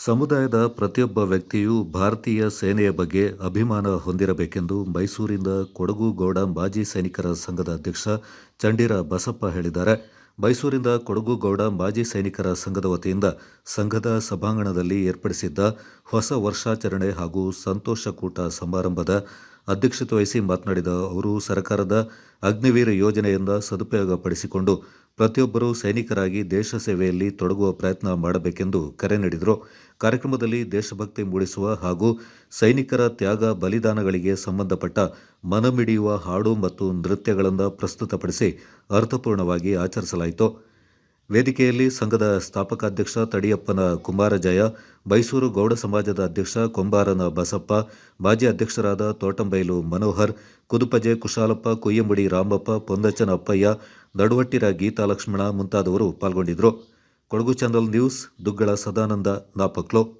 ಸಮುದಾಯದ ಪ್ರತಿಯೊಬ್ಬ ವ್ಯಕ್ತಿಯೂ ಭಾರತೀಯ ಸೇನೆಯ ಬಗ್ಗೆ ಅಭಿಮಾನ ಹೊಂದಿರಬೇಕೆಂದು ಮೈಸೂರಿನ ಕೊಡಗು ಗೌಡ ಮಾಜಿ ಸೈನಿಕರ ಸಂಘದ ಅಧ್ಯಕ್ಷ ಚಂಡೀರ ಬಸಪ್ಪ ಹೇಳಿದ್ದಾರೆ. ಮೈಸೂರಿಂದ ಕೊಡಗು ಗೌಡ ಮಾಜಿ ಸೈನಿಕರ ಸಂಘದ ವತಿಯಿಂದ ಸಂಘದ ಸಭಾಂಗಣದಲ್ಲಿ ಏರ್ಪಡಿಸಿದ್ದ ಹೊಸ ವರ್ಷಾಚರಣೆ ಹಾಗೂ ಸಂತೋಷಕೂಟ ಸಮಾರಂಭದ ಅಧ್ಯಕ್ಷತೆ ವಹಿಸಿ ಮಾತನಾಡಿದ ಅವರು, ಸರ್ಕಾರದ ಅಗ್ನಿವೀರ ಯೋಜನೆಯಿಂದ ಸದುಪಯೋಗಪಡಿಸಿಕೊಂಡು ಪ್ರತಿಯೊಬ್ಬರೂ ಸೈನಿಕರಾಗಿ ದೇಶ ಸೇವೆಯಲ್ಲಿ ತೊಡಗುವ ಪ್ರಯತ್ನ ಮಾಡಬೇಕೆಂದು ಕರೆ ನೀಡಿದರು. ಕಾರ್ಯಕ್ರಮದಲ್ಲಿ ದೇಶಭಕ್ತಿ ಮೂಡಿಸುವ ಹಾಗೂ ಸೈನಿಕರ ತ್ಯಾಗ ಬಲಿದಾನಗಳಿಗೆ ಸಂಬಂಧಪಟ್ಟ ಮನಮಿಡಿಯುವ ಹಾಡು ಮತ್ತು ನೃತ್ಯಗಳನ್ನು ಪ್ರಸ್ತುತಪಡಿಸಿ ಅರ್ಥಪೂರ್ಣವಾಗಿ ಆಚರಿಸಲಾಯಿತು. ವೇದಿಕೆಯಲ್ಲಿ ಸಂಘದ ಸ್ಥಾಪಕಾಧ್ಯಕ್ಷ ತಡಿಯಪ್ಪನ ಕುಮಾರಜಯ ಮೈಸೂರು ಗೌಡ ಸಮಾಜದ ಅಧ್ಯಕ್ಷ ಕೊಂಬಾರನ ಬಸಪ್ಪ, ಮಾಜಿ ಅಧ್ಯಕ್ಷರಾದ ತೋಟಂಬೈಲು ಮನೋಹರ್, ಕುದುಪಜೆ ಕುಶಾಲಪ್ಪ ಕುಯ್ಯಂಬುಡಿ ರಾಮಪ್ಪ ಪೊಂದಚನ ಅಪ್ಪಯ್ಯ, ನಡುವಟ್ಟಿರ ಗೀತಾ ಲಕ್ಷ್ಮಣ ಮುಂತಾದವರು ಪಾಲ್ಗೊಂಡಿದ್ದರು. Kodagu channel news, Duggala Sadananda Napoklu.